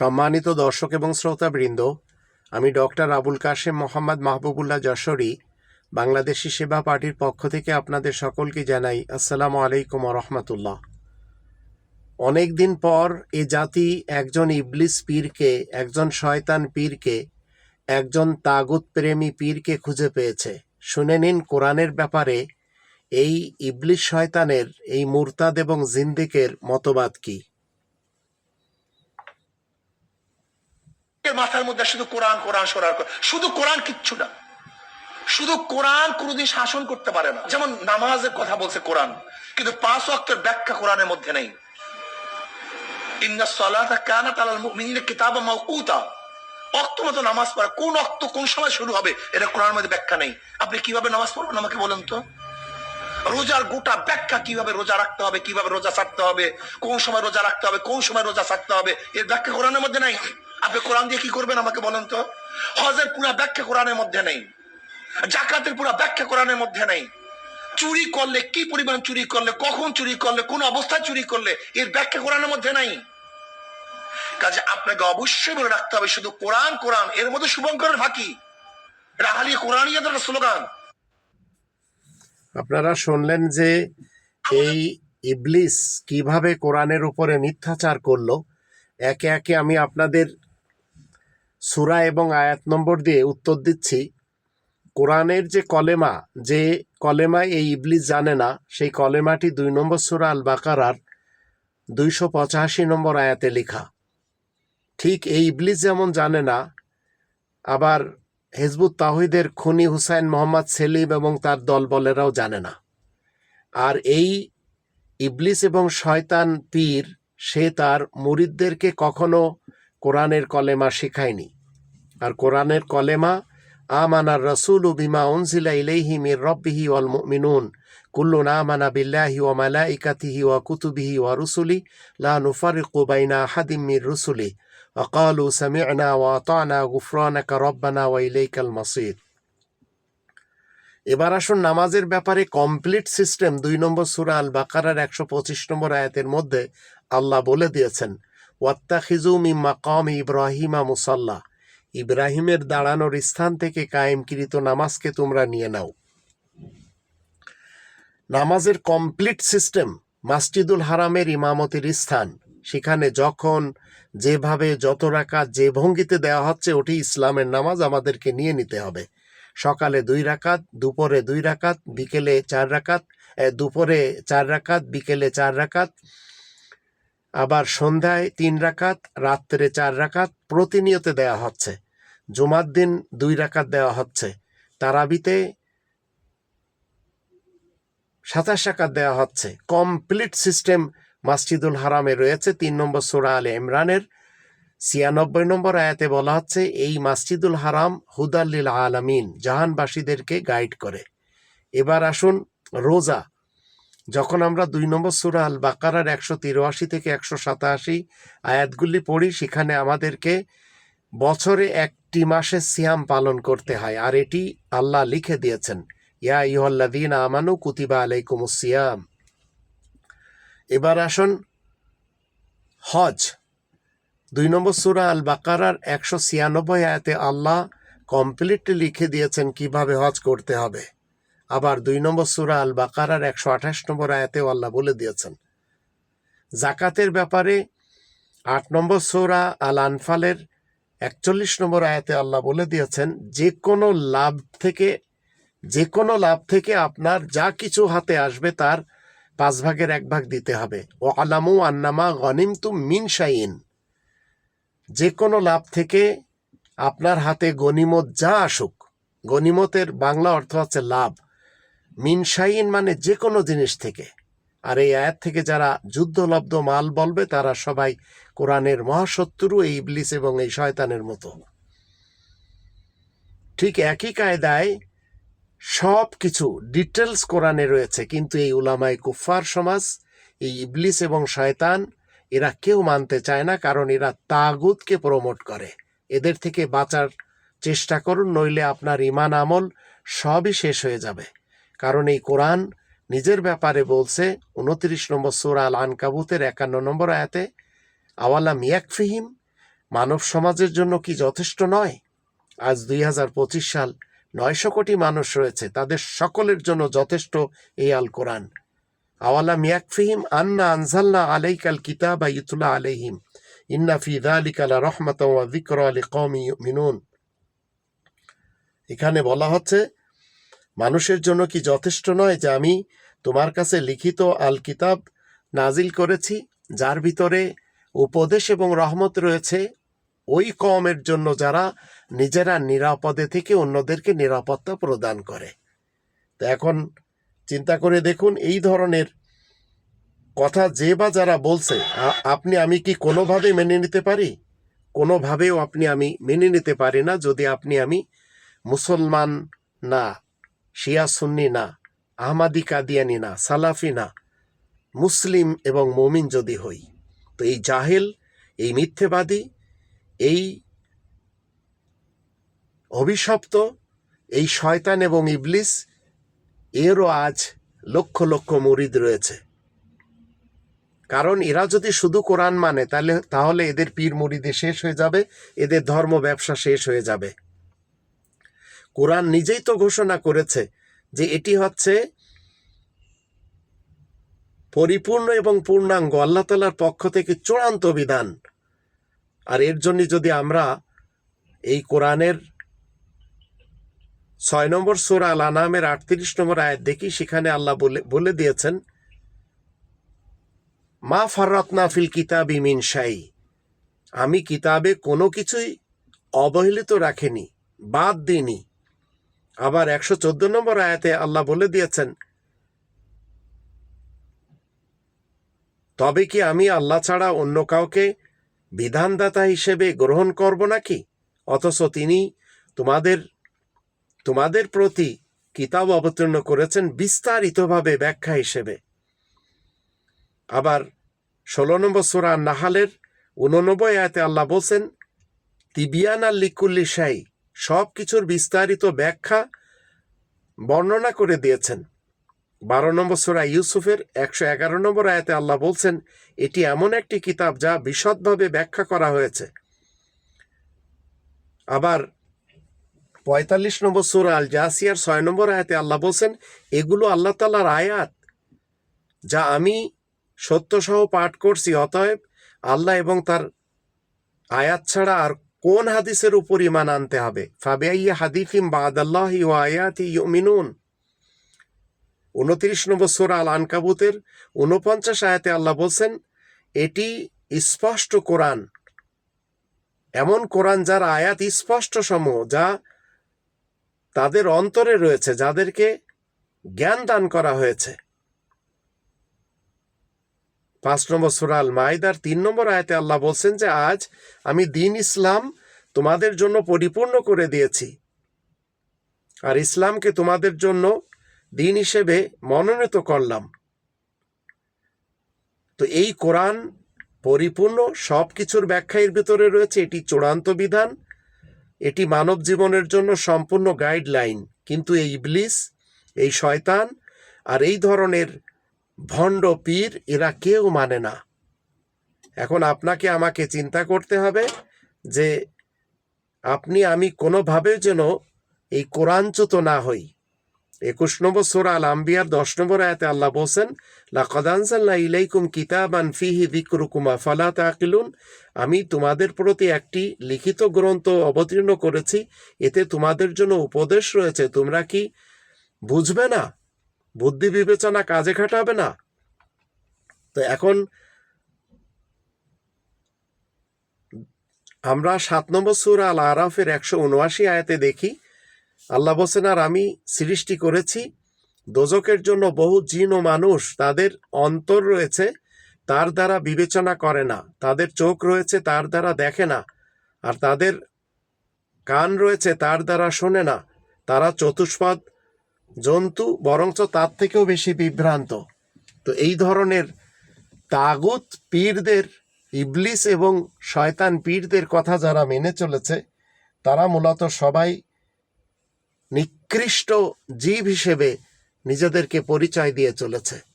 সম্মানিত দর্শক এবং শ্রোতাবৃন্দ, আমি ডক্টর আবুল কাশেম মোহাম্মদ মাহবুবুল্লাহ যশোরী, বাংলাদেশি সেবা পার্টির পক্ষ থেকে আপনাদের সকলকে জানাই আসসালামু আলাইকুম রহমতুল্লাহ। অনেক দিন পর এ জাতি একজন ইবলিস পীরকে, একজন শয়তান পীরকে, একজন তাগুত প্রেমী পীরকে খুঁজে পেয়েছে। শুনে নিন কোরআনের ব্যাপারে এই ইবলিস শয়তানের, এই মুরতাদ এবং জিন্দিকের মতবাদ কি এর মাথার মধ্যে শুধু কোরআন কোরআন সরার শুধু কোরআন কিচ্ছু না। শুধু কোরআন কোনোদিন শাসন করতে পারে না। যেমন নামাজের কথা বলছে কোরআন, কিন্তু পাঁচ ওয়াক্তের ব্যাখ্যা কোরআনের মধ্যে নেই। রোজা রাখতে হবে, কীভাবে রোজা ছাড়তে হবে, কোন সময় রোজা রাখতে হবে, কোন সময় রোজা ছাড়তে হবে, এর ব্যাখ্যা কোরআনের মধ্যে নাই। আপনি কোরআন দিয়ে কি করবেন আমাকে বলেন তো? হজের পুরা ব্যাখ্যা কোরআনের মধ্যে নেই। জাকাতের পুরা ব্যাখ্যা কোরআনের মধ্যে নেই। চুরি করলে কি পরিমাণ চুরি করলে, কখন চুরি করলে, কোন অবস্থায় চুরি করলে, এর ব্যাখ্যা কোরআনের মধ্যে নাই। কাজে আপনাকে অবশ্যই বলে রাখতে হবে, শুধু কোরআন কোরআন, এর মধ্যে শুভঙ্করের ফাঁকি। রাহালি কোরআনিয়াদের একটা স্লোগান। আপনারা শুনলেন যে এই ইবলিস কীভাবে কোরআনের উপরে মিথ্যাচার করল? একে একে আমি আপনাদের সূরা এবং আয়াত নম্বর দিয়ে উত্তর দিচ্ছি। কোরআনের যে কলেমা যে কলেমা এই ইবলিস জানে না, সেই কলেমাটি দুই নম্বর সূরা আল বাকারার দুইশো পঁচাশি নম্বর আয়াতে লেখা। ঠিক এই ইবলিস যেমন জানে না, আবার হেজবুত তাহিদের খুনি হুসাইন মোহাম্মদ সেলিম এবং তার দলবলেরাও জানে না। আর এই ইবলিস এবং শয়তান পীর, সে তার মুরিদদেরকে কখনো কোরআনের কলেমা শেখায়নি। আর কোরআনের কলেমা আমানার রসুল বিমা উনজিলা ইলাইহি মির রব্বিহি ওয়াল মুমিনুন কুল্লুন আমানা বিল্লাহি ওয়া মালাইকাতিহি ওয়া কুতুবিহি ওয়া রুসুলি লা নুফারিকু বাইনা আহাদিম মির রুসুলি وقالوا سمعنا وأطعنا غفرانك ربنا وإليك المصير এবার আসুন নামাজের ব্যাপারে কমপ্লিট সিস্টেম দুই নম্বর সুরা আল বাকারার একশো পঁচিশ নম্বর আয়াতের মধ্যে আল্লাহ বলে দিয়েছেন ওয়াত্তাখিজু মিম্মা কম ইব্রাহিমা মুসাল্লা ইব্রাহিমের দাঁড়ানোর স্থান থেকে কায়েমকৃত নামাজকে তোমরা নিয়ে নাও। নামাজের কমপ্লিট সিস্টেম মাসজিদুল হারামের ইমামতির স্থান। সেখানে যখন যেভাবে যত রাকাত যে ভঙ্গিতে দেওয়া হচ্ছে, ওটি ইসলামের নামাজ আমাদেরকে নিয়ে নিতে হবে। সকালে দুই রাকাত, দুপুরে দুই রাকাত, বিকেলে চার রাকাত দুপুরে চার রাকাত, বিকেলে চার রাকাত আবার সন্ধ্যায় তিন রাকাত, রাত্রে চার রাকাত প্রতিনিয়ত দেওয়া হচ্ছে। জুমার দিন দুই রাকাত দেওয়া হচ্ছে। তারাবিতে সাতাশ রাকাত দেওয়া হচ্ছে। কমপ্লিট সিস্টেম মাসজিদুল হারামে রয়েছে। তিন নম্বর সোরা আলে ইমরানের ছিয়ানব্বই নম্বর আয়াতে বলা হচ্ছে, এই মাসজিদুল হারাম হুদাল্লিল আলামিন, জাহানবাসীদেরকে গাইড করে। এবার আসুন রোজা। যখন আমরা দুই নম্বর সুরা আল বাকারার একশো তিরাশি থেকে একশো সাতাশি আয়াতগুলি পড়ি, সেখানে আমাদেরকে বছরে একটি মাসে সিয়াম পালন করতে হয়। আর এটি আল্লাহ লিখে দিয়েছেন, ইয়া ইহল্লাদিন আমানু কুতিবা আলাইকুম সিয়াম। এবার আসুন হজ। দুই নম্বর সুরা আল বাকারার একশো ছিয়ানব্বই আয়াতে আল্লাহ কমপ্লিটলি লিখে দিয়েছেন কীভাবে হজ করতে হবে। আবার দুই নম্বর সুরা আল বাকারার একশো আঠাশ নম্বর আয়াতেও আল্লাহ বলে দিয়েছেন। জাকাতের ব্যাপারে আট নম্বর সুরা আল আনফালের একচল্লিশ নম্বর আয়াতে আল্লাহ বলে দিয়েছেন, যে কোনো লাভ থেকে, যে কোনো লাভ থেকে আপনার যা কিছু হাতে আসবে তার পাঁচ ভাগের এক ভাগ দিতে হবে। ও আলামু আন্নামা গনিম তু মিন শাইন যে কোনো লাভ থেকে আপনার হাতে গনিমত যা আসুক, গনিমতের বাংলা অর্থ হচ্ছে লাভ। মিনশাইন মানে যে কোনো জিনিস থেকে। আর এই আয়াত থেকে যারা যুদ্ধলব্ধ মাল বলবে, তারা সবাই কোরআনের মহাশত্রু, এই ইবলিস এবং এই শয়তানের মতো। ঠিক একই কায়দায় সব কিছু ডিটেলস কোরআনে রয়েছে, কিন্তু এই উলামাই কুফার সমাজ, এই ইবলিস এবং শয়তান, এরা কেউ মানতে চায় না, কারণ এরা তাগুদকে প্রমোট করে। এদের থেকে বাঁচার চেষ্টা করুন, নইলে আপনার ইমান আমল সবই শেষ হয়ে যাবে। কারণ এই কোরআন নিজের ব্যাপারে বলছে, উনত্রিশ নম্বর সুরা আল আনকাবুতের একান্ন নম্বর আয়াতে, আওয়ালাম ইয়াকফিহিম, মানব সমাজের জন্য কি যথেষ্ট নয়? আজ দুই হাজার পঁচিশ সাল নয়শো কোটি মানুষ রয়েছে, তাদের সকলের জন্য যথেষ্ট এই আল কোরআন আওয়ালাম ইয়াকফিহিম আন্না আনজালনা আলাইকাল কিতাবা ইতুলা আলাইহিম, ইন্না ফি যালিকা লা রাহমাতাও ওয়া যিকরা লিকাওমি ইউমিনুন। এখানে বলা হচ্ছে মানুষের জন্য কি যথেষ্ট নয় যে আমি তোমার কাছে লিখিত আল কিতাব নাজিল করেছি, যার ভিতরে উপদেশ এবং রহমত রয়েছে? ওই কমের জন্য যারা নিজেরা নিরাপদে থেকে অন্যদেরকে নিরাপত্তা প্রদান করে। তো এখন চিন্তা করে দেখুন, এই ধরনের কথা যে বা যারা বলছে আপনি, আমি কি কোনোভাবে মেনে নিতে পারি? কোনোভাবেও আপনি, আমি মেনে নিতে পারি না যদি আপনি, আমি মুসলমান না। শিয়া সুন্নি না, আহমাদি কাদিয়ানি না, সালাফি না, মুসলিম এবং মমিন যদি হই, তো এই জাহেল, এই মিথ্যেবাদী, এই অভিশপ্ত, এই শয়তান এবং ইবলিস, এরও আজ লক্ষ লক্ষ মুরিদ রয়েছে। কারণ এরা যদি শুধু কোরআন মানে তাহলে তাহলে এদের পীর মুরিদে শেষ হয়ে যাবে, এদের ধর্ম ব্যবসা শেষ হয়ে যাবে। কোরআন নিজেই তো ঘোষণা করেছে যে এটি হচ্ছে পরিপূর্ণ এবং পূর্ণাঙ্গ আল্লাহ তালার পক্ষ থেকে চূড়ান্ত বিধান। আর এর জন্য যদি আমরা এই কোরআনের ছয় নম্বর সুরা আল আনামের আটত্রিশ নম্বর আয়াত দেখি, সেখানে আল্লাহ বলে বলে দিয়েছেন, মা ফাররাতনা ফিল কিতাবি মিন শাই আমি কিতাবে কোনো কিছুই অবহেলিত রাখিনি, বাদ দিইনি। আবার একশো চোদ্দ নম্বর আয়াতে আল্লাহ বলে দিয়েছেন, তবে কি আমি আল্লাহ ছাড়া অন্য কাউকে বিধানদাতা হিসেবে গ্রহণ করব নাকি? অথচ তিনি তোমাদের তোমাদের প্রতি কিতাব অবতীর্ণ করেছেন বিস্তারিতভাবে ব্যাখ্যা হিসেবে। আবার ষোলো নম্বর সুরা নাহালের উননব্বই আয়াতে আল্লাহ বলছেন তিবিয়ান লিকুল্লি শাই সব কিছুর বিস্তারিত ব্যাখ্যা বর্ণনা করে দিয়েছেন। বারো নম্বর সোরা ইউসুফের একশো এগারো নম্বর আয়াতে আল্লাহ বলছেন, এটি এমন একটি কিতাব যা বিশদভাবে ব্যাখ্যা করা হয়েছে। আবার পঁয়তাল্লিশ নম্বর সুরা আল জাসিয়ার ছয় নম্বর আয়াতে আল্লাহ বলছেন, এগুলো আল্লাহ তাল্লাহর আয়াত যা আমি সত্যসহ পাঠ করছি, অতএব আল্লাহ এবং তার আয়াত ছাড়া আর কোন হাদিসের উপর ইমান আনতে হবে? ফাবিআইয়া হাদিফিম বাদাল্লাহি আয়াতি ইউমিনুন। উনত্রিশ নম্বর সোরা আল আনকাবুতের উনপঞ্চাশ আয়াতে আল্লাহ বলছেন, এটি স্পষ্ট কোরআন। এমন কোরআন যার আয়াত স্পষ্ট সমূহ, যা তাদের অন্তরে রয়েছে, যাদেরকে জ্ঞান দান করা হয়েছে। পাঁচ নম্বর সুরাল মাইদার তিন নম্বর আয়াতে আল্লাহ বলছেন যে, আজ আমি দিন ইসলাম তোমাদের জন্য পরিপূর্ণ করে দিয়েছি। আর ইসলামকে তোমাদের জন্য দিন হিসেবে মনোনীত করলাম। তো এই কোরআন পরিপূর্ণ সব কিছুর ব্যাখ্যার ভিতরে রয়েছে, এটি চূড়ান্ত বিধান, এটি মানব জীবনের জন্য সম্পূর্ণ গাইডলাইন। কিন্তু এই ইবলিস, এই শয়তান আর এই ধরনের ভণ্ড পীর, এরা কেউ মানে না। এখন আপনাকে আমাকে চিন্তা করতে হবে যে আপনি, আমি কোনোভাবে যেন এই কোরআনচ্যুত না হই। একুশ নম্বর সোরা আল আম্বিয়ার দশ নম্বর আয়াতে আল্লাহ বলছেন লাকাদানসাল্লাহ ইলাইকুম কিতাবান ফিহি দিকরুকুমা ফালা তাকিলুন আমি তোমাদের প্রতি একটি লিখিত গ্রন্থ অবতীর্ণ করেছি। এতে তোমাদের জন্য উপদেশ রয়েছে। তোমরা কি বুঝবে না? বুদ্ধি বিবেচনা কাজে খাটাবে না। তো এখন আমরা সাত নম্বর সুরা আল আরাফের একশো উনআশি আয়াতে দেখি, আল্লাহ বলছেন, আর আমি সৃষ্টি করেছি দোজকের জন্য বহু জিন ও মানুষ তাদের অন্তর রয়েছে, তার দ্বারা বিবেচনা করে না। তাদের চোখ রয়েছে, তার দ্বারা দেখে না। আর তাদের কান রয়েছে, তার দ্বারা শোনে না। তারা চতুষ্পদ জন্তু, বরঞ্চ তার থেকেও বেশি বিভ্রান্ত। তো এই ধরনের তাগুত পীরদের, ইবলিস এবং শয়তান পীরদের কথা যারা মেনে চলেছে, তারা মূলত সবাই নিকৃষ্ট জীব হিসেবে নিজেদেরকে পরিচয় দিয়ে চলেছে।